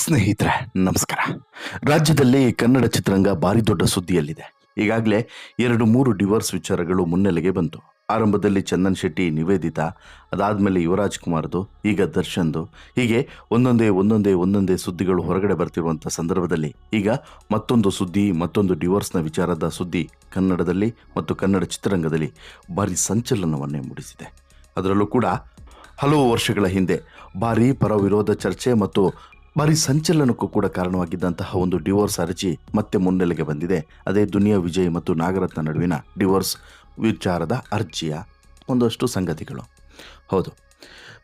ಸ್ನೇಹಿತರೆ, ನಮಸ್ಕಾರ. ರಾಜ್ಯದಲ್ಲಿ ಕನ್ನಡ ಚಿತ್ರರಂಗ ಭಾರಿ ದೊಡ್ಡ ಸುದ್ದಿಯಲ್ಲಿದೆ. ಈಗಾಗಲೇ ಎರಡು ಮೂರು ಡಿವೋರ್ಸ್ ವಿಚಾರಗಳು ಮುನ್ನೆಲೆಗೆ ಬಂತು. ಆರಂಭದಲ್ಲಿ ಚಂದನ್ ಶೆಟ್ಟಿ ನಿವೇದಿತಾ, ಅದಾದಮೇಲೆ ಯುವರಾಜ್ ಕುಮಾರ್ದು, ಈಗ ದರ್ಶನ್ದು. ಹೀಗೆ ಒಂದೊಂದೇ ಒಂದೊಂದೇ ಒಂದೊಂದೇ ಸುದ್ದಿಗಳು ಹೊರಗಡೆ ಬರ್ತಿರುವಂಥ ಸಂದರ್ಭದಲ್ಲಿ ಈಗ ಮತ್ತೊಂದು ಸುದ್ದಿ, ಮತ್ತೊಂದು ಡಿವೋರ್ಸ್ನ ವಿಚಾರದ ಸುದ್ದಿ ಕನ್ನಡದಲ್ಲಿ ಮತ್ತು ಕನ್ನಡ ಚಿತ್ರರಂಗದಲ್ಲಿ ಭಾರಿ ಸಂಚಲನವನ್ನೇ ಮೂಡಿಸಿದೆ. ಅದರಲ್ಲೂ ಕೂಡ ಹಲವು ವರ್ಷಗಳ ಹಿಂದೆ ಭಾರಿ ಪರವಿರೋಧ ಚರ್ಚೆ ಮತ್ತು ಭಾರಿ ಸಂಚಲನಕ್ಕೂ ಕೂಡ ಕಾರಣವಾಗಿದ್ದಂತಹ ಒಂದು ಡಿವೋರ್ಸ್ ಅರ್ಜಿ ಮತ್ತೆ ಮುನ್ನೆಲೆಗೆ ಬಂದಿದೆ. ಅದೇ ದುನಿಯಾ ವಿಜಯ್ ಮತ್ತು ನಾಗರತ್ನ ನಡುವಿನ ಡಿವೋರ್ಸ್ ವಿಚಾರದ ಅರ್ಜಿಯ ಒಂದಷ್ಟು ಸಂಗತಿಗಳು. ಹೌದು.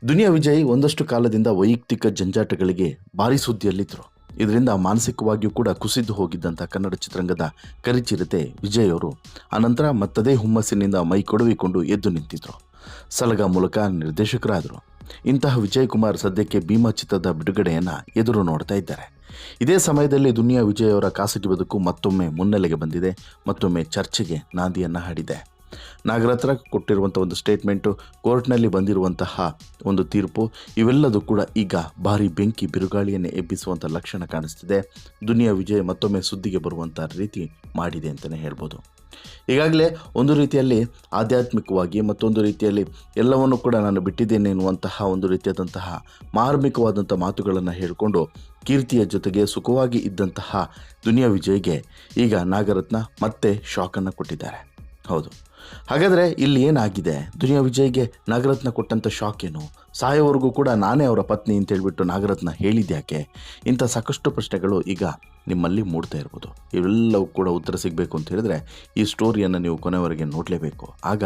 ದುನಿಯಾ ವಿಜಯ್ ಒಂದಷ್ಟು ಕಾಲದಿಂದ ವೈಯಕ್ತಿಕ ಜಂಜಾಟಗಳಿಗೆ ಭಾರಿ ಸುದ್ದಿಯಲ್ಲಿದ್ದರು ಇದರಿಂದ ಮಾನಸಿಕವಾಗಿಯೂ ಕೂಡ ಕುಸಿದು ಹೋಗಿದ್ದಂಥ ಕನ್ನಡ ಚಿತ್ರರಂಗದ ಕರಿಚಿರತೆ ವಿಜಯ್ ಅವರು ಅನಂತರ ಮತ್ತದೇ ಹುಮ್ಮಸ್ಸಿನಿಂದ ಮೈ ಕೊಡವಿಕೊಂಡು ಎದ್ದು ನಿಂತಿದ್ರು. ಸಲಗ ಮೂಲಕ ನಿರ್ದೇಶಕರಾದರು. ಇಂತಹ ವಿಜಯ್ ಕುಮಾರ್ ಸದ್ಯಕ್ಕೆ ಭೀಮಾ ಚಿತ್ರದ ಬಿಡುಗಡೆಯನ್ನು ಎದುರು ನೋಡ್ತಾ ಇದ್ದಾರೆ. ಇದೇ ಸಮಯದಲ್ಲಿ ದುನಿಯಾ ವಿಜಯ್ ಅವರ ಖಾಸಗಿ ಬದುಕು ಮತ್ತೊಮ್ಮೆ ಮುನ್ನೆಲೆಗೆ ಬಂದಿದೆ, ಮತ್ತೊಮ್ಮೆ ಚರ್ಚೆಗೆ ನಾಂದಿಯನ್ನ ಹಾಡಿದೆ. ನಾಗರತ್ರ ಕೊಟ್ಟಿರುವಂಥ ಒಂದು ಸ್ಟೇಟ್ಮೆಂಟು ಕೋರ್ಟ್ನಲ್ಲಿ ಬಂದಿರುವಂತಹ ಒಂದು ತೀರ್ಪು, ಇವೆಲ್ಲದೂ ಕೂಡ ಈಗ ಭಾರಿ ಬೆಂಕಿ ಬಿರುಗಾಳಿಯನ್ನೇ ಎಬ್ಬಿಸುವಂಥ ಲಕ್ಷಣ ಕಾಣಿಸ್ತಿದೆ. ದುನಿಯಾ ವಿಜಯ್ ಮತ್ತೊಮ್ಮೆ ಸುದ್ದಿಗೆ ಬರುವಂಥ ರೀತಿ ಮಾಡಿದೆ ಅಂತಲೇ ಹೇಳ್ಬೋದು. ಈಗಾಗಲೇ ಒಂದು ರೀತಿಯಲ್ಲಿ ಆಧ್ಯಾತ್ಮಿಕವಾಗಿ ಮತ್ತೊಂದು ರೀತಿಯಲ್ಲಿ ಎಲ್ಲವನ್ನು ಕೂಡ ನಾನು ಬಿಟ್ಟಿದ್ದೇನೆ ಎನ್ನುವಂತಹ ಒಂದು ರೀತಿಯಾದಂತಹ ಮಾರ್ಮಿಕವಾದಂಥ ಮಾತುಗಳನ್ನು ಹೇಳಿಕೊಂಡು ಕೀರ್ತಿಯ ಜೊತೆಗೆ ಸುಖವಾಗಿ ಇದ್ದಂತಹ ದುನಿಯಾ ವಿಜಯ್ಗೆ ಈಗ ನಾಗರತ್ನ ಮತ್ತೆ ಶಾಕನ್ನು ಕೊಟ್ಟಿದ್ದಾರೆ. ಹೌದು. ಹಾಗಾದರೆ ಇಲ್ಲಿ ಏನಾಗಿದೆ? ದುನಿಯಾ ವಿಜಯ್ಗೆ ನಾಗರತ್ನ ಕೊಟ್ಟಂಥ ಶಾಕ್ ಏನು? ಸಾಯೋವರೆಗೂ ಕೂಡ ನಾನೇ ಅವರ ಪತ್ನಿ ಅಂತ ಹೇಳಿಬಿಟ್ಟು ನಾಗರತ್ನ ಹೇಳಿದ್ಯಾಕೆ ಇಂಥ ಸಾಕಷ್ಟು ಪ್ರಶ್ನೆಗಳು ಈಗ ನಿಮ್ಮಲ್ಲಿ ಮೂಡ್ತಾ ಇರ್ಬೋದು. ಇವೆಲ್ಲವೂ ಕೂಡ ಉತ್ತರ ಸಿಗಬೇಕು ಅಂತ ಹೇಳಿದ್ರೆ ಈ ಸ್ಟೋರಿಯನ್ನು ನೀವು ಕೊನೆವರೆಗೆ ನೋಡಲೇಬೇಕು. ಆಗ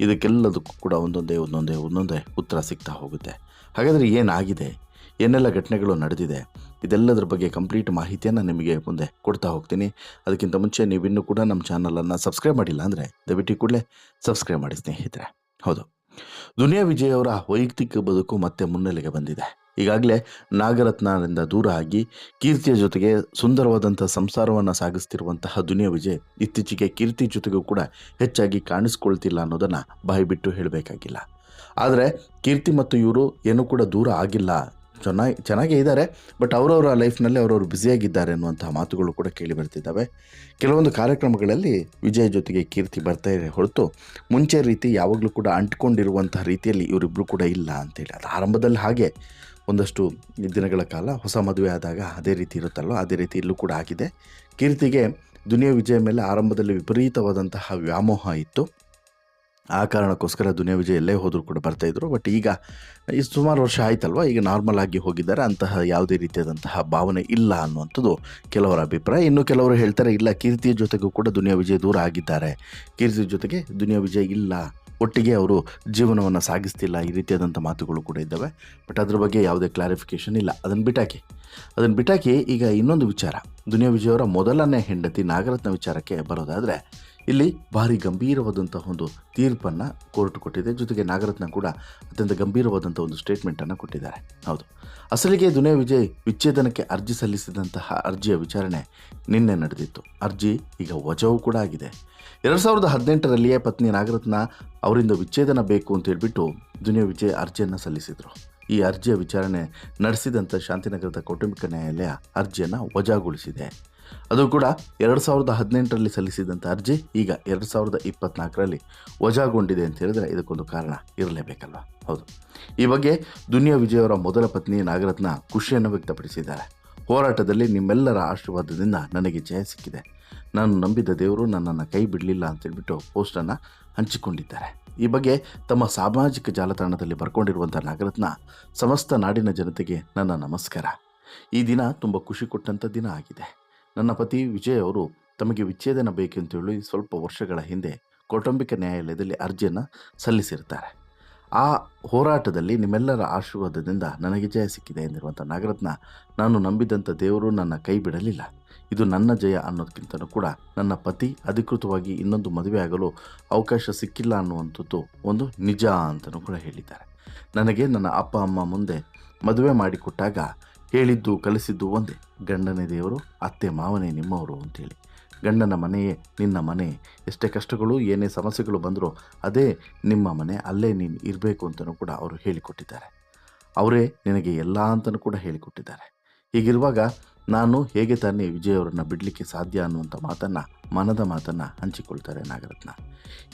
ಇದಕ್ಕೆಲ್ಲದಕ್ಕೂ ಕೂಡ ಒಂದೊಂದೇ ಒಂದೊಂದೇ ಒಂದೊಂದೇ ಉತ್ತರ ಸಿಗ್ತಾ ಹೋಗುತ್ತೆ. ಹಾಗಾದರೆ ಏನಾಗಿದೆ? ಏನೆಲ್ಲ ಘಟನೆಗಳು ನಡೆದಿದೆ, ಇದೆಲ್ಲದರ ಬಗ್ಗೆ ಕಂಪ್ಲೀಟ್ ಮಾಹಿತಿಯನ್ನು ನಿಮಗೆ ಮುಂದೆ ಕೊಡ್ತಾ ಹೋಗ್ತೀನಿ. ಅದಕ್ಕಿಂತ ಮುಂಚೆ ನೀವಿನ್ನೂ ಕೂಡ ನಮ್ಮ ಚಾನಲನ್ನು ಸಬ್ಸ್ಕ್ರೈಬ್ ಮಾಡಿಲ್ಲ ಅಂದರೆ ದಯವಿಟ್ಟು ಕೂಡಲೇ ಸಬ್ಸ್ಕ್ರೈಬ್ ಮಾಡಿ ಸ್ನೇಹಿತರೆ. ಹೌದು. ದುನಿಯಾ ವಿಜಯ್ ಅವರ ವೈಯಕ್ತಿಕ ಬದುಕು ಮತ್ತೆ ಮುನ್ನೆಲೆಗೆ ಬಂದಿದೆ. ಈಗಾಗಲೇ ನಾಗರತ್ನದಿಂದ ದೂರ ಆಗಿ ಕೀರ್ತಿಯ ಜೊತೆಗೆ ಸುಂದರವಾದಂಥ ಸಂಸಾರವನ್ನು ಸಾಗಿಸ್ತಿರುವಂತಹ ದುನಿಯಾ ವಿಜಯ್ ಇತ್ತೀಚೆಗೆ ಕೀರ್ತಿ ಜೊತೆಗೂ ಕೂಡ ಹೆಚ್ಚಾಗಿ ಕಾಣಿಸ್ಕೊಳ್ತಿಲ್ಲ ಅನ್ನೋದನ್ನು ಬಾಯಿಬಿಟ್ಟು ಹೇಳಬೇಕಾಗಿಲ್ಲ. ಆದರೆ ಕೀರ್ತಿ ಮತ್ತು ಇವರು ಏನೂ ಕೂಡ ದೂರ ಆಗಿಲ್ಲ ಚೆನ್ನಾಗಿ ಚೆನ್ನಾಗೇ ಇದ್ದಾರೆ. ಬಟ್ ಅವರವರ ಲೈಫ್ನಲ್ಲಿ ಅವರವರು ಬ್ಯುಸಿಯಾಗಿದ್ದಾರೆ ಅನ್ನುವಂತಹ ಮಾತುಗಳು ಕೂಡ ಕೇಳಿ ಬರ್ತಿದ್ದಾವೆ. ಕೆಲವೊಂದು ಕಾರ್ಯಕ್ರಮಗಳಲ್ಲಿ ವಿಜಯ್ ಜೊತೆಗೆ ಕೀರ್ತಿ ಬರ್ತಾ ಇದೆ ಹೊರತು ಮುಂಚೆ ರೀತಿ ಯಾವಾಗಲೂ ಕೂಡ ಅಂಟ್ಕೊಂಡಿರುವಂತಹ ರೀತಿಯಲ್ಲಿ ಇವರಿಬ್ಬರು ಕೂಡ ಇಲ್ಲ ಅಂತೇಳಿ ಅದು ಆರಂಭದಲ್ಲಿ ಹಾಗೆ ಒಂದಷ್ಟು ದಿನಗಳ ಕಾಲ ಹೊಸ ಮದುವೆ ಆದಾಗ ಅದೇ ರೀತಿ ಇರುತ್ತಲ್ಲೋ ಅದೇ ರೀತಿ ಇಲ್ಲೂ ಕೂಡ ಆಗಿದೆ. ಕೀರ್ತಿಗೆ ದುನಿಯಾ ವಿಜಯ್ ಮೇಲೆ ಆರಂಭದಲ್ಲಿ ವಿಪರೀತವಾದಂತಹ ವ್ಯಾಮೋಹ ಇತ್ತು. ಆ ಕಾರಣಕ್ಕೋಸ್ಕರ ದುನಿಯಾ ವಿಜಯ್ ಎಲ್ಲೇ ಹೋದರೂ ಕೂಡ ಬರ್ತಾಯಿದ್ರು ಬಟ್ ಈಗ ಈ ಸುಮಾರು ವರ್ಷ ಆಯ್ತಲ್ವ? ಈಗ ನಾರ್ಮಲ್ ಆಗಿ ಹೋಗಿದ್ದಾರೆ. ಅಂತಹ ಯಾವುದೇ ರೀತಿಯಾದಂತಹ ಭಾವನೆ ಇಲ್ಲ ಅನ್ನುವಂಥದ್ದು ಕೆಲವರ ಅಭಿಪ್ರಾಯ. ಇನ್ನು ಕೆಲವರು ಹೇಳ್ತಾರೆ, ಇಲ್ಲ, ಕೀರ್ತಿಯ ಜೊತೆಗೂ ಕೂಡ ದುನಿಯಾ ವಿಜಯ್ ದೂರ ಆಗಿದ್ದಾರೆ. ಕೀರ್ತಿ ಜೊತೆಗೆ ದುನಿಯಾ ವಿಜಯ್ ಇಲ್ಲ. ಒಟ್ಟಿಗೆ ಅವರು ಜೀವನವನ್ನು ಸಾಗಿಸ್ತಿಲ್ಲ. ಈ ರೀತಿಯಾದಂಥ ಮಾತುಗಳು ಕೂಡ ಇದ್ದಾವೆ. ಬಟ್ ಅದ್ರ ಬಗ್ಗೆ ಯಾವುದೇ ಕ್ಲಾರಿಫಿಕೇಷನ್ ಇಲ್ಲ. ಅದನ್ನು ಬಿಟ್ಟಾಕಿ ಅದನ್ನು ಬಿಟ್ಟಾಕಿ ಈಗ ಇನ್ನೊಂದು ವಿಚಾರ. ದುನಿಯಾ ವಿಜಯ್ ಅವರ ಮೊದಲನೇ ಹೆಂಡತಿ ನಾಗರತ್ನ ವಿಚಾರಕ್ಕೆ ಬರೋದಾದರೆ ಇಲ್ಲಿ ಭಾರಿ ಗಂಭೀರವಾದಂತಹ ಒಂದು ತೀರ್ಪನ್ನು ಕೋರ್ಟ್ ಕೊಟ್ಟಿದೆ. ಜೊತೆಗೆ ನಾಗರತ್ನ ಕೂಡ ಅತ್ಯಂತ ಗಂಭೀರವಾದಂಥ ಒಂದು ಸ್ಟೇಟ್ಮೆಂಟನ್ನು ಕೊಟ್ಟಿದ್ದಾರೆ. ಹೌದು. ಅಸಲಿಗೆ ದುನಿಯಾ ವಿಜಯ್ ವಿಚ್ಛೇದನಕ್ಕೆ ಅರ್ಜಿ ಸಲ್ಲಿಸಿದಂತಹ ಅರ್ಜಿಯ ವಿಚಾರಣೆ ನಿನ್ನೆ ನಡೆದಿತ್ತು. ಅರ್ಜಿ ಈಗ ವಜಾವು ಕೂಡ ಆಗಿದೆ. ಎರಡು ಸಾವಿರದ ಹದಿನೆಂಟರಲ್ಲಿಯೇ ಪತ್ನಿ ನಾಗರತ್ನ ಅವರಿಂದ ವಿಚ್ಛೇದನ ಬೇಕು ಅಂತ ಹೇಳಿಬಿಟ್ಟು ದುನಿಯಾ ವಿಜಯ್ ಅರ್ಜಿಯನ್ನು ಸಲ್ಲಿಸಿದರು. ಈ ಅರ್ಜಿಯ ವಿಚಾರಣೆ ನಡೆಸಿದಂಥ ಶಾಂತಿನಗರದ ಕೌಟುಂಬಿಕ ನ್ಯಾಯಾಲಯ ಅರ್ಜಿಯನ್ನು ವಜಾಗೊಳಿಸಿದೆ. ಅದು ಕೂಡ ಎರಡು ಸಾವಿರದ ಹದಿನೆಂಟರಲ್ಲಿ ಸಲ್ಲಿಸಿದಂಥ ಅರ್ಜಿ, ಈಗ ಎರಡು ಸಾವಿರದ ಇಪ್ಪತ್ನಾಲ್ಕರಲ್ಲಿ ವಜಾಗೊಂಡಿದೆ ಅಂತ ಹೇಳಿದ್ರೆ ಇದಕ್ಕೊಂದು ಕಾರಣ ಇರಲೇಬೇಕಲ್ವ? ಹೌದು. ಈ ಬಗ್ಗೆ ದುನಿಯಾ ವಿಜಯ್ ಅವರ ಮೊದಲ ಪತ್ನಿ ನಾಗರತ್ನ ಖುಷಿಯನ್ನು ವ್ಯಕ್ತಪಡಿಸಿದ್ದಾರೆ. ಹೋರಾಟದಲ್ಲಿ ನಿಮ್ಮೆಲ್ಲರ ಆಶೀರ್ವಾದದಿಂದ ನನಗೆ ಜಯ ಸಿಕ್ಕಿದೆ. ನಾನು ನಂಬಿದ ದೇವರು ನನ್ನನ್ನು ಕೈ ಬಿಡಲಿಲ್ಲ ಅಂತೇಳ್ಬಿಟ್ಟು ಪೋಸ್ಟನ್ನು ಹಂಚಿಕೊಂಡಿದ್ದಾರೆ. ಈ ಬಗ್ಗೆ ತಮ್ಮ ಸಾಮಾಜಿಕ ಜಾಲತಾಣದಲ್ಲಿ ಬರ್ಕೊಂಡಿರುವಂಥ ನಾಗರತ್ನ ಸಮಸ್ತ ನಾಡಿನ ಜನತೆಗೆ ನನ್ನ ನಮಸ್ಕಾರ. ಈ ದಿನ ತುಂಬ ಖುಷಿ ಕೊಟ್ಟಂಥ ದಿನ ಆಗಿದೆ. ನನ್ನ ಪತಿ ವಿಜಯ್ ಅವರು ತಮಗೆ ವಿಚ್ಛೇದನ ಬೇಕೆಂತೇಳಿ ಸ್ವಲ್ಪ ವರ್ಷಗಳ ಹಿಂದೆ ಕೌಟುಂಬಿಕ ನ್ಯಾಯಾಲಯದಲ್ಲಿ ಅರ್ಜಿಯನ್ನು ಸಲ್ಲಿಸಿರ್ತಾರೆ. ಆ ಹೋರಾಟದಲ್ಲಿ ನಿಮ್ಮೆಲ್ಲರ ಆಶೀರ್ವಾದದಿಂದ ನನಗೆ ಜಯ ಸಿಕ್ಕಿದೆ ಎಂದಿರುವಂಥ ನಾಗರತ್ನ ನಾನು ನಂಬಿದಂಥ ದೇವರು ನನ್ನ ಕೈ ಬಿಡಲಿಲ್ಲ. ಇದು ನನ್ನ ಜಯ ಅನ್ನೋದಕ್ಕಿಂತಲೂ ಕೂಡ ನನ್ನ ಪತಿ ಅಧಿಕೃತವಾಗಿ ಇನ್ನೊಂದು ಮದುವೆ ಆಗಲು ಅವಕಾಶ ಸಿಕ್ಕಿಲ್ಲ ಅನ್ನುವಂಥದ್ದು ಒಂದು ನಿಜ ಅಂತಲೂ ಕೂಡ ಹೇಳಿದ್ದಾರೆ. ನನಗೆ ನನ್ನ ಅಪ್ಪ, ಅಮ್ಮ ಮುಂದೆ ಮದುವೆ ಮಾಡಿಕೊಟ್ಟಾಗ ಹೇಳಿದ್ದು, ಕಲಿಸಿದ್ದು ಒಂದೇ. ಗಂಡನೇ ದೇವರು, ಅತ್ತೆ ಮಾವನೇ ನಿಮ್ಮವರು ಅಂತೇಳಿ. ಗಂಡನ ಮನೆಯೇ ನಿನ್ನ ಮನೆ. ಎಷ್ಟೇ ಕಷ್ಟಗಳು, ಏನೇ ಸಮಸ್ಯೆಗಳು ಬಂದರೂ ಅದೇ ನಿಮ್ಮ ಮನೆ, ಅಲ್ಲೇ ನೀನು ಇರಬೇಕು ಅಂತಲೂ ಕೂಡ ಅವರು ಹೇಳಿಕೊಟ್ಟಿದ್ದಾರೆ. ಅವರೇ ನಿನಗೆ ಎಲ್ಲ ಅಂತಲೂ ಕೂಡ ಹೇಳಿಕೊಟ್ಟಿದ್ದಾರೆ. ಹೀಗಿರುವಾಗ ನಾನು ಹೇಗೆ ತಾನೇ ವಿಜಯವರನ್ನು ಬಿಡಲಿಕ್ಕೆ ಸಾಧ್ಯ ಅನ್ನುವಂಥ ಮಾತನ್ನು, ಮನದ ಮಾತನ್ನು ಹಂಚಿಕೊಳ್ತಾರೆ ನಾಗರತ್ನ.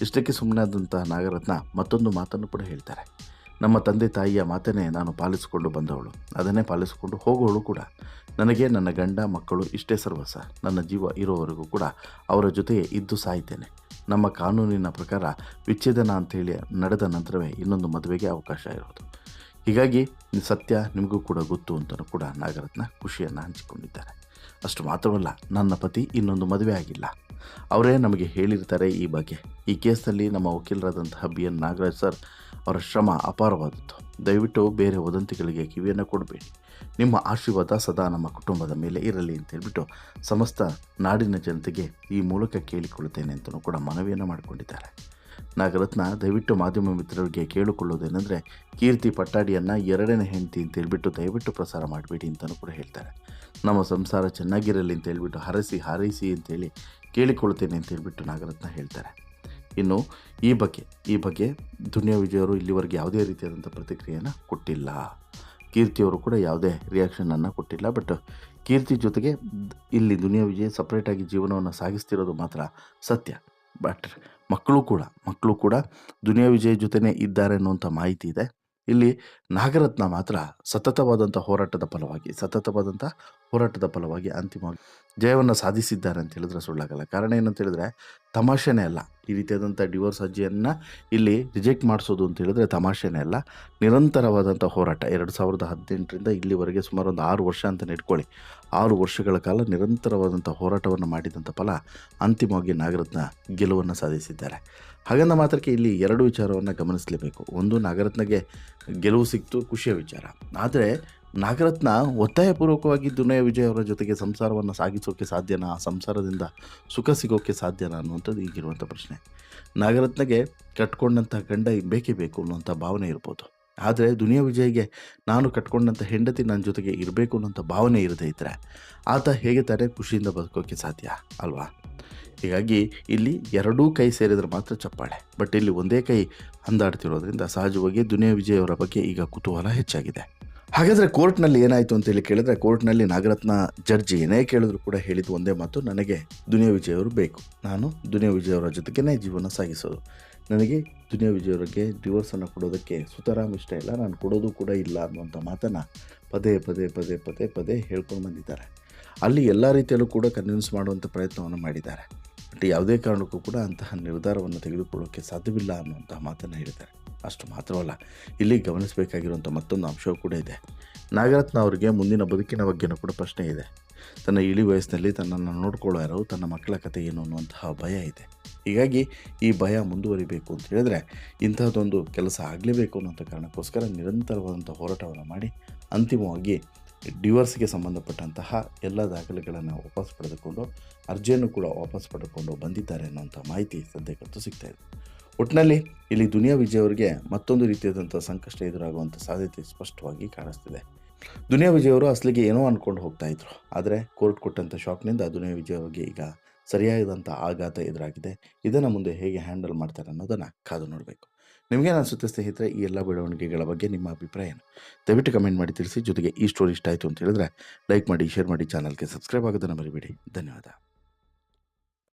ಇಷ್ಟಕ್ಕೆ ಸುಮ್ಮನಾದಂಥ ನಾಗರತ್ನ ಮತ್ತೊಂದು ಮಾತನ್ನು ಕೂಡ ಹೇಳ್ತಾರೆ. ನಮ್ಮ ತಂದೆ ತಾಯಿಯ ಮಾತನ್ನೇ ನಾನು ಪಾಲಿಸಿಕೊಂಡು ಬಂದವಳು. ಅದನ್ನೇ ಪಾಲಿಸಿಕೊಂಡು ಹೋಗೋಳು ಕೂಡ. ನನಗೆ ನನ್ನ ಗಂಡ ಮಕ್ಕಳು ಇಷ್ಟೇ ಸರ್ವಸ ನನ್ನ ಜೀವ ಇರೋವರೆಗೂ ಕೂಡ ಅವರ ಜೊತೆಯೇ ಇದ್ದು ಸಾಯ್ತೇನೆ ನಮ್ಮ ಕಾನೂನಿನ ಪ್ರಕಾರ ವಿಚ್ಛೇದನ ಅಂತೇಳಿ ನಡೆದ ನಂತರವೇ ಇನ್ನೊಂದು ಮದುವೆಗೆ ಅವಕಾಶ ಇರೋದು ಹೀಗಾಗಿ ಸತ್ಯ ನಿಮಗೂ ಕೂಡ ಗೊತ್ತು ಅಂತಲೂ ಕೂಡ ನಾಗರತ್ನ ಖುಷಿಯನ್ನು ಹಂಚಿಕೊಂಡಿದ್ದಾರೆ. ಅಷ್ಟು ಮಾತ್ರವಲ್ಲ, ನನ್ನ ಪತಿ ಇನ್ನೊಂದು ಮದುವೆ ಆಗಿಲ್ಲ. ಅವರೇ ನಮಗೆ ಹೇಳಿರ್ತಾರೆ ಈ ಬಗ್ಗೆ. ಈ ಕೇಸಲ್ಲಿ ನಮ್ಮ ವಕೀಲರಾದಂತಹ ಬಿ. ಎನ್. ನಾಗರಾಜ್ ಸರ್ ಅವರ ಶ್ರಮ ಅಪಾರವಾದದ್ದು. ದಯವಿಟ್ಟು ಬೇರೆ ವದಂತಿಗಳಿಗೆ ಕಿವಿಯನ್ನು ಕೊಡಬೇಡಿ. ನಿಮ್ಮ ಆಶೀರ್ವಾದ ಸದಾ ನಮ್ಮ ಕುಟುಂಬದ ಮೇಲೆ ಇರಲಿ ಅಂತ ಹೇಳಿಬಿಟ್ಟು ಸಮಸ್ತ ನಾಡಿನ ಜನತೆಗೆ ಈ ಮೂಲಕ ಕೇಳಿಕೊಳ್ಳುತ್ತೇನೆ ಅಂತಲೂ ಕೂಡ ಮನವಿಯನ್ನು ಮಾಡಿಕೊಂಡಿದ್ದಾರೆ. ನಾಗರತ್ನ, ದಯವಿಟ್ಟು ಮಾಧ್ಯಮ ಮಿತ್ರರಿಗೆ ಕೇಳಿಕೊಳ್ಳೋದೇನೆಂದರೆ ಕೀರ್ತಿ ಪಟ್ಟಾಡಿಯನ್ನು ಎರಡನೇ ಹೆಂಡತಿ ಅಂತ ಹೇಳಿಬಿಟ್ಟು ದಯವಿಟ್ಟು ಪ್ರಸಾರ ಮಾಡಬೇಡಿ ಅಂತಲೂ ಕೂಡ ಹೇಳ್ತಾರೆ. ನಮ್ಮ ಸಂಸಾರ ಚೆನ್ನಾಗಿರಲಿ ಅಂತ ಹೇಳಿಬಿಟ್ಟು ಹರಸಿ ಹಾರೈಸಿ ಅಂತೇಳಿ ಕೇಳಿಕೊಳ್ತೇನೆ ಅಂತ ಹೇಳಿಬಿಟ್ಟು ನಾಗರತ್ನ ಹೇಳ್ತಾರೆ. ಇನ್ನು ಈ ಬಗ್ಗೆ ಈ ಬಗ್ಗೆ ದುನಿಯಾ ವಿಜಯವರು ಇಲ್ಲಿವರೆಗೆ ಯಾವುದೇ ರೀತಿಯಾದಂಥ ಪ್ರತಿಕ್ರಿಯೆಯನ್ನು ಕೊಟ್ಟಿಲ್ಲ. ಕೀರ್ತಿಯವರು ಕೂಡ ಯಾವುದೇ ರಿಯಾಕ್ಷನನ್ನು ಕೊಟ್ಟಿಲ್ಲ. ಬಟ್ ಕೀರ್ತಿ ಜೊತೆಗೆ ಇಲ್ಲಿ ದುನಿಯಾ ವಿಜಯ್ ಸಪ್ರೇಟಾಗಿ ಜೀವನವನ್ನು ಸಾಗಿಸ್ತಿರೋದು ಮಾತ್ರ ಸತ್ಯ. ಬಟ್ ಮಕ್ಕಳು ಕೂಡ ಮಕ್ಕಳು ಕೂಡ ದುನಿಯಾ ವಿಜಯ್ ಜೊತೆನೇ ಇದ್ದಾರೆ ಅನ್ನುವಂಥ ಮಾಹಿತಿ ಇದೆ. ಇಲ್ಲಿ ನಾಗರತ್ನ ಮಾತ್ರ ಸತತವಾದಂಥ ಹೋರಾಟದ ಫಲವಾಗಿ ಸತತವಾದಂಥ ಹೋರಾಟದ ಫಲವಾಗಿ ಅಂತಿಮವಾಗಿ ಜಯವನ್ನು ಸಾಧಿಸಿದ್ದಾರೆ ಅಂತ ಹೇಳಿದ್ರೆ ಸುಳ್ಳಾಗಲ್ಲ. ಕಾರಣ ಏನಂತ ಹೇಳಿದ್ರೆ, ತಮಾಷೆನೇ ಅಲ್ಲ. ಈ ರೀತಿಯಾದಂಥ ಡಿವೋರ್ಸ್ ಅರ್ಜಿಯನ್ನು ಇಲ್ಲಿ ರಿಜೆಕ್ಟ್ ಮಾಡಿಸೋದು ಅಂತ ಹೇಳಿದ್ರೆ ತಮಾಷೆನೇ ಅಲ್ಲ. ನಿರಂತರವಾದಂಥ ಹೋರಾಟ. ಎರಡು ಸಾವಿರದ ಹದಿನೆಂಟರಿಂದ ಇಲ್ಲಿವರೆಗೆ ಸುಮಾರು ಒಂದು ಆರು ವರ್ಷ ಅಂತ ಇಟ್ಕೊಳ್ಳಿ. ಆರು ವರ್ಷಗಳ ಕಾಲ ನಿರಂತರವಾದಂಥ ಹೋರಾಟವನ್ನು ಮಾಡಿದಂಥ ಫಲ ಅಂತಿಮವಾಗಿ ನಾಗರತ್ನ ಗೆಲುವನ್ನು ಸಾಧಿಸಿದ್ದಾರೆ. ಹಾಗಂದ ಮಾತ್ರಕ್ಕೆ ಇಲ್ಲಿ ಎರಡು ವಿಚಾರವನ್ನು ಗಮನಿಸಲೇಬೇಕು. ಒಂದು, ನಾಗರತ್ನಗೆ ಗೆಲುವು ಸಿಕ್ತು, ಖುಷಿಯ ವಿಚಾರ. ಆದರೆ ನಾಗರತ್ನ ಒತ್ತಾಯಪೂರ್ವಕವಾಗಿ ದುನಿಯಾ ವಿಜಯ್ ಅವರ ಜೊತೆಗೆ ಸಂಸಾರವನ್ನು ಸಾಗಿಸೋಕೆ ಸಾಧ್ಯನಾ? ಆ ಸಂಸಾರದಿಂದ ಸುಖ ಸಿಗೋಕ್ಕೆ ಸಾಧ್ಯನಾ? ಅನ್ನುವಂಥದ್ದು ಈಗಿರುವಂಥ ಪ್ರಶ್ನೆ. ನಾಗರತ್ನಗೆ ಕಟ್ಕೊಂಡಂಥ ಗಂಡ ಬೇಕೇ ಬೇಕು ಅನ್ನುವಂಥ ಭಾವನೆ ಇರ್ಬೋದು. ಆದರೆ ದುನಿಯಾ ವಿಜಯ್ಗೆ ನಾನು ಕಟ್ಕೊಂಡಂಥ ಹೆಂಡತಿ ನನ್ನ ಜೊತೆಗೆ ಇರಬೇಕು ಅನ್ನೋಂಥ ಭಾವನೆ ಇರದೇ ಇದ್ದರೆ ಆತ ಹೇಗೆ ತಾನೇ ಖುಷಿಯಿಂದ ಬದುಕೋಕ್ಕೆ ಸಾಧ್ಯ ಅಲ್ವಾ? ಹೀಗಾಗಿ ಇಲ್ಲಿ ಎರಡೂ ಕೈ ಸೇರಿದ್ರೆ ಮಾತ್ರ ಚಪ್ಪಾಳೆ. ಬಟ್ ಇಲ್ಲಿ ಒಂದೇ ಕೈ ಹಂದಾಡ್ತಿರೋದ್ರಿಂದ ಸಹಜವಾಗಿ ದುನಿಯಾ ವಿಜಯ್ ಅವರ ಬಗ್ಗೆ ಈಗ ಕುತೂಹಲ ಹೆಚ್ಚಾಗಿದೆ. ಹಾಗಾದರೆ ಕೋರ್ಟ್ನಲ್ಲಿ ಏನಾಯಿತು ಅಂತೇಳಿ ಕೇಳಿದ್ರೆ ಕೋರ್ಟ್ನಲ್ಲಿ ನಾಗರತ್ನ ಜಡ್ಜಿ ಏನೇ ಕೇಳಿದ್ರು ಕೂಡ ಹೇಳಿದ್ದು ಒಂದೇ ಮಾತು, ನನಗೆ ದುನಿಯಾ ವಿಜಯ್ ಅವರು ಬೇಕು. ನಾನು ದುನಿಯಾ ವಿಜಯ್ ಅವರ ಜೊತೆಗೇ ಜೀವನ ಸಾಗಿಸೋದು. ನನಗೆ ದುನಿಯಾ ವಿಜಯ್ ಅವರಿಗೆ ಡಿವೋರ್ಸನ್ನು ಕೊಡೋದಕ್ಕೆ ಸುತರಾಮ್ ಇಷ್ಟ ಇಲ್ಲ, ನಾನು ಕೊಡೋದು ಕೂಡ ಇಲ್ಲ ಅನ್ನುವಂಥ ಮಾತನ್ನು ಪದೇ ಪದೇ ಪದೇ ಪದೇ ಪದೇ ಹೇಳ್ಕೊಂಡು ಬಂದಿದ್ದಾರೆ. ಅಲ್ಲಿ ಎಲ್ಲ ರೀತಿಯಲ್ಲೂ ಕೂಡ ಕನ್ವಿನ್ಸ್ ಮಾಡುವಂಥ ಪ್ರಯತ್ನವನ್ನು ಮಾಡಿದ್ದಾರೆ. ಬಟ್ ಯಾವುದೇ ಕಾರಣಕ್ಕೂ ಕೂಡ ಅಂತಹ ನಿರ್ಧಾರವನ್ನು ತೆಗೆದುಕೊಳ್ಳೋಕ್ಕೆ ಸಾಧ್ಯವಿಲ್ಲ ಅನ್ನುವಂತಹ ಮಾತನ್ನು ಹೇಳಿದ್ದಾರೆ. ಅಷ್ಟು ಮಾತ್ರವಲ್ಲ ಇಲ್ಲಿ ಗಮನಿಸಬೇಕಾಗಿರುವಂಥ ಮತ್ತೊಂದು ಅಂಶವೂ ಕೂಡ ಇದೆ. ನಾಗರತ್ನ ಅವರಿಗೆ ಮುಂದಿನ ಬದುಕಿನ ಬಗ್ಗೆನೂ ಕೂಡ ಪ್ರಶ್ನೆ ಇದೆ. ತನ್ನ ಇಳಿ ವಯಸ್ಸಿನಲ್ಲಿ ತನ್ನನ್ನು ನೋಡ್ಕೊಳ್ಳೋ ಯಾರು, ತನ್ನ ಮಕ್ಕಳ ಕಥೆ ಏನು ಅನ್ನುವಂತಹ ಭಯ ಇದೆ. ಹೀಗಾಗಿ ಈ ಭಯ ಮುಂದುವರಿಬೇಕು ಅಂತ ಹೇಳಿದ್ರೆ ಇಂತಹದ್ದೊಂದು ಕೆಲಸ ಆಗಲೇಬೇಕು ಅನ್ನೋಂಥ ಕಾರಣಕ್ಕೋಸ್ಕರ ನಿರಂತರವಾದಂಥ ಹೋರಾಟವನ್ನು ಮಾಡಿ, ಅಂತಿಮವಾಗಿ ಡಿವೋರ್ಸ್ಗೆ ಸಂಬಂಧಪಟ್ಟಂತಹ ಎಲ್ಲ ದಾಖಲೆಗಳನ್ನು ವಾಪಸ್ ಪಡೆದುಕೊಂಡು, ಅರ್ಜಿಯನ್ನು ಕೂಡ ವಾಪಸ್ ಪಡೆದುಕೊಂಡು ಬಂದಿದ್ದಾರೆ ಅನ್ನೋಂಥ ಮಾಹಿತಿ ಸದ್ಯಕ್ಕಂತೂ ಸಿಗ್ತಾ ಇದೆ. ಒಟ್ಟಿನಲ್ಲಿ ಇಲ್ಲಿ ದುನಿಯಾ ವಿಜಯ್ ಅವರಿಗೆ ಮತ್ತೊಂದು ರೀತಿಯಾದಂಥ ಸಂಕಷ್ಟ ಎದುರಾಗುವಂಥ ಸಾಧ್ಯತೆ ಸ್ಪಷ್ಟವಾಗಿ ಕಾಣಿಸ್ತಿದೆ. ದುನಿಯಾ ವಿಜಯ್ ಅವರು ಅಸಲಿಗೆ ಏನೋ ಅಂದ್ಕೊಂಡು ಹೋಗ್ತಾ ಇದ್ರು. ಆದರೆ ಕೋರ್ಟ್ ಕೊಟ್ಟಂಥ ಶಾಕ್ನಿಂದ ದುನಿಯಾ ವಿಜಯ್ ಅವರಿಗೆ ಈಗ ಸರಿಯಾದಂಥ ಆಘಾತ ಎದುರಾಗಿದೆ. ಇದನ್ನು ಮುಂದೆ ಹೇಗೆ ಹ್ಯಾಂಡಲ್ ಮಾಡ್ತಾರೆ ಅನ್ನೋದನ್ನು ಕಾದು ನೋಡಬೇಕು. ನಿಮಗೇನು ಅನಿಸುತ್ತೆ ಸ್ನೇಹಿತರೆ, ಈ ಎಲ್ಲ ಬೆಳವಣಿಗೆಗಳ ಬಗ್ಗೆ ನಿಮ್ಮ ಅಭಿಪ್ರಾಯ ಏನು? ದಯವಿಟ್ಟು ಕಮೆಂಟ್ ಮಾಡಿ ತಿಳಿಸಿ. ಜೊತೆಗೆ ಈ ಸ್ಟೋರಿ ಇಷ್ಟ ಆಯಿತು ಅಂತ ಹೇಳಿದ್ರೆ ಲೈಕ್ ಮಾಡಿ, ಶೇರ್ ಮಾಡಿ, ಚಾನಲ್ಗೆ ಸಬ್ಸ್ಕ್ರೈಬ್ ಆಗೋದನ್ನು ಮರಿಬೇಡಿ. ಧನ್ಯವಾದ.